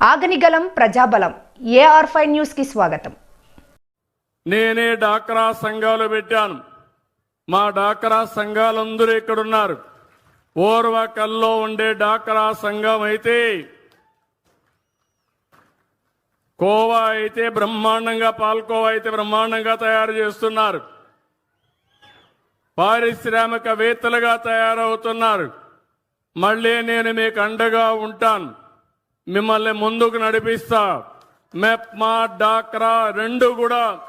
ఆగనిగలం ప్రజాబలం AR five న్యూస్కి స్వాగతం. నేనే డాక్రా సంఘాలు పెట్టాను. మా డాక్రా సంఘాలందరూ ఇక్కడున్నారు. ఓర్వకల్లో ఉండే డాక్రా సంఘం అయితే కోవా అయితే బ్రహ్మాండంగా పాల్కోవా అయితే బ్రహ్మాండంగా తయారు చేస్తున్నారు. పారిశ్రామికవేత్తలుగా తయారవుతున్నారు. మళ్ళీ నేను మీకు అండగా ఉంటాను. మిమ్మల్ని ముందుకు నడిపిస్తా. మెప్మా డాక్రా రెండు కూడా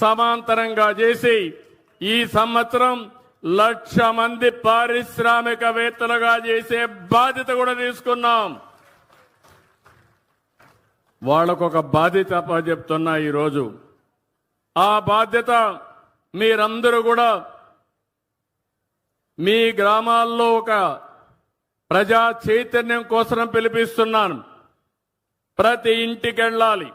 సమాంతరంగా చేసి ఈ సంవత్సరం లక్ష మంది పారిశ్రామికవేత్తలుగా చేసే బాధ్యత కూడా తీసుకున్నాం. వాళ్ళకు ఒక బాధ్యత చెప్తున్నా ఈరోజు. ఆ బాధ్యత మీరందరూ కూడా మీ గ్రామాల్లో ఒక ప్రజా చైతన్యం కోసం పిలిపిస్తున్నాను. ప్రతి ఇంటికి వెళ్ళాలి.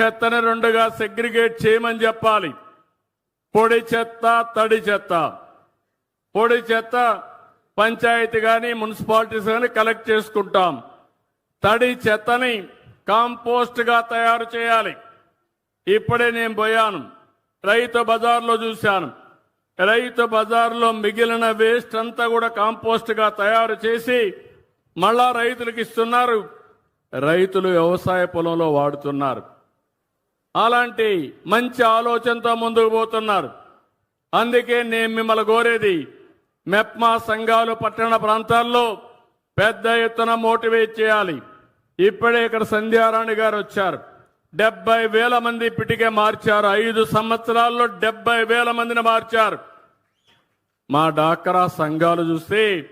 చెత్తను రెండుగా సెగ్రిగేట్ చేయమని చెప్పాలి. పొడి చెత్త తడి చెత్త. పొడి చెత్త పంచాయతీ కానీ మున్సిపాలిటీస్ కానీ కలెక్ట్ చేసుకుంటాం. తడి చెత్తని కాంపోస్ట్గా తయారు చేయాలి. ఇప్పుడే నేను పోయాను. రైతు బజార్లో చూశాను. రైతు బజార్లో మిగిలిన వేస్ట్ అంతా కూడా కాంపోస్ట్గా తయారు చేసి మళ్ళా రైతులకు ఇస్తున్నారు. రైతులు వ్యవసాయ పొలంలో వాడుతున్నారు. అలాంటి మంచి ఆలోచనతో ముందుకు పోతున్నారు. అందుకే నేను మిమ్మల్ని కోరేది మెప్మా సంఘాలు పట్టణ ప్రాంతాల్లో పెద్ద ఎత్తున మోటివేట్ చేయాలి. ఇప్పుడే ఇక్కడ సంధ్యారాణి గారు వచ్చారు. డెబ్బై వేల మంది ఇప్పటికే మార్చారు. ఐదు సంవత్సరాల్లో డెబ్బై వేల మందిని మార్చారు. మా డాక్రా సంఘాలు చూస్తే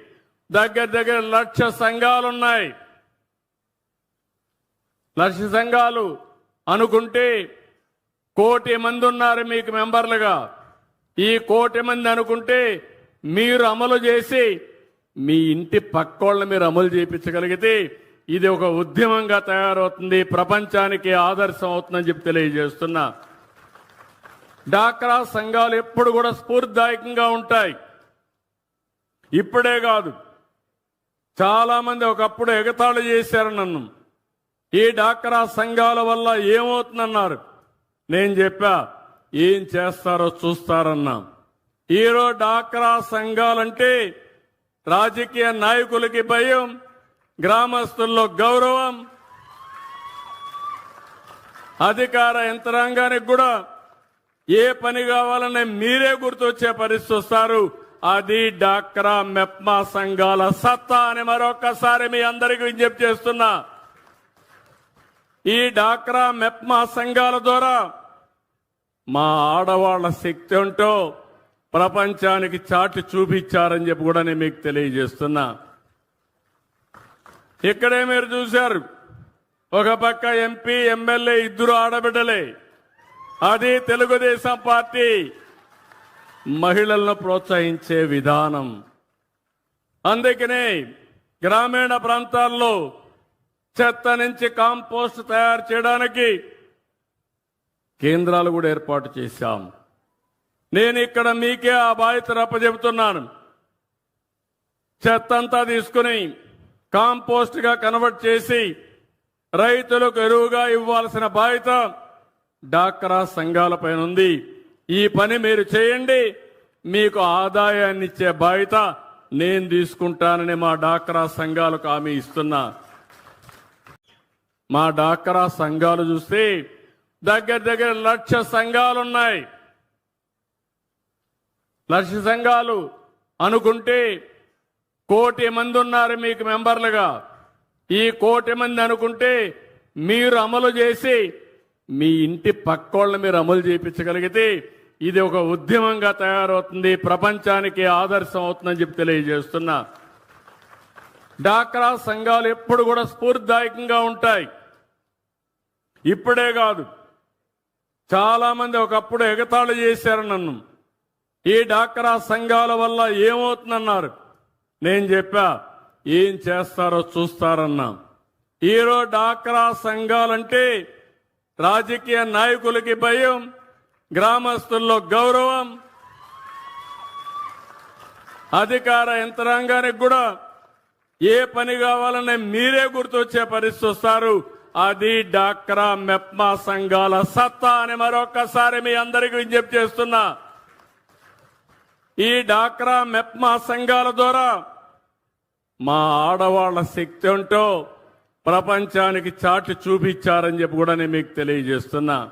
దగ్గర దగ్గర లక్ష సంఘాలున్నాయి లక్ష సంఘాలు అనుకుంటే కోటి మంది ఉన్నారు మీకు మెంబర్లుగా. ఈ కోటి మంది అనుకుంటే మీరు అమలు చేసి మీ ఇంటి పక్కోళ్ళని మీరు అమలు చేయించగలిగితే ఇది ఒక ఉద్యమంగా తయారవుతుంది. ప్రపంచానికి ఆదర్శం అవుతుందని చెప్పి తెలియజేస్తున్నా. డాక్రా సంఘాలు ఎప్పుడు కూడా స్ఫూర్తిదాయకంగా ఉంటాయి. ఇప్పుడే కాదు. చాలామంది ఒకప్పుడు ఎగతాళి చేశారు నన్ను. ఈ డాక్రా సంఘాల వల్ల ఏమవుతుందన్నారు? నేను చెప్పా ఏం చేస్తారో చూస్తారన్నా. ఈరోజు డాక్రా సంఘాలంటే రాజకీయ నాయకులకి భయం గ్రామస్తుల్లో గౌరవం అధికార యంత్రాంగానికి కూడా ఏ పని కావాలనే మీరే గుర్తొచ్చే పరిస్థితి వస్తారు. అది డాక్రా మెప్మా సంఘాల సత్తా అని మరొకసారి మీ అందరికీ విజ్ఞప్తి చేస్తున్నా. ఈ డాక్రా మెప్మా సంఘాల ద్వారా మా ఆడవాళ్ళ శక్తి ఉంటో ప్రపంచానికి చాటి చూపించారని చెప్పి కూడా నేను మీకు తెలియజేస్తున్నా. ఇక్కడే మీరు చూశారు. ఒక పక్క ఎంపీ ఎమ్మెల్యే ఇద్దరు ఆడబిడ్డలే. అది తెలుగుదేశం పార్టీ. మహిళలను ప్రోత్సహించే విధానం. అందుకనే గ్రామీణ ప్రాంతాల్లో చెత్త నుంచి కాంపోస్ట్ తయారు చేయడానికి కేంద్రాలు కూడా ఏర్పాటు చేశాం. నేను ఇక్కడ మీకే ఆ బాధ్యత అప్పచెబుతున్నాను. చెత్తంతా తీసుకుని కాంపోస్ట్గా కన్వర్ట్ చేసి రైతులకు ఎరువుగా ఇవ్వాల్సిన బాధ్యత డాక్రా సంఘాలపైన ఉంది. ఈ పని మీరు చేయండి. మీకు ఆదాయాన్ని ఇచ్చే బాధ్యత నేను తీసుకుంటానని మా డాక్రా సంఘాలకు హామీ ఇస్తున్నా. మా డాక్రా సంఘాలు చూస్తే దగ్గర దగ్గర లక్ష సంఘాలున్నాయి. లక్ష సంఘాలు అనుకుంటే కోటి మంది ఉన్నారు మీకు మెంబర్లుగా. ఈ కోటి మంది అనుకుంటే మీరు అమలు చేసి మీ ఇంటి పక్కోళ్ళని మీరు అమలు చేయించగలిగితే ఇది ఒక ఉద్యమంగా తయారవుతుంది ప్రపంచానికి ఆదర్శం అవుతుందని చెప్పి తెలియజేస్తున్నా. డాక్రా సంఘాలు ఎప్పుడు కూడా స్ఫూర్తిదాయకంగా ఉంటాయి. ఇప్పుడే కాదు చాలా మంది ఒకప్పుడు ఎగతాళి చేశారు నన్ను. ఈ డాక్రా సంఘాల వల్ల ఏమవుతుందన్నారు? నేను చెప్పా ఏం చేస్తారో చూస్తారన్నా. ఈరోజు డాక్రా సంఘాలంటే రాజకీయ నాయకులకి భయం గ్రామస్తుల్లో గౌరవం. అధికార యంత్రాంగానికి కూడా ఏ పని కావాలనే మీరే గుర్తొచ్చే పరిస్థితి వస్తారు. అది డాక్రా మెప్మా సంఘాల సత్తా అని మరొకసారి మీ అందరికీ విజ్ఞప్తి చేస్తున్నా. ఈ డాక్రా మెప్మా సంఘాల ద్వారా మా ఆడవాళ్ళ శక్తి ఉంటో ప్రపంచానికి చాటి చూపించారని చెప్పి కూడా నేను మీకు తెలియజేస్తున్నా.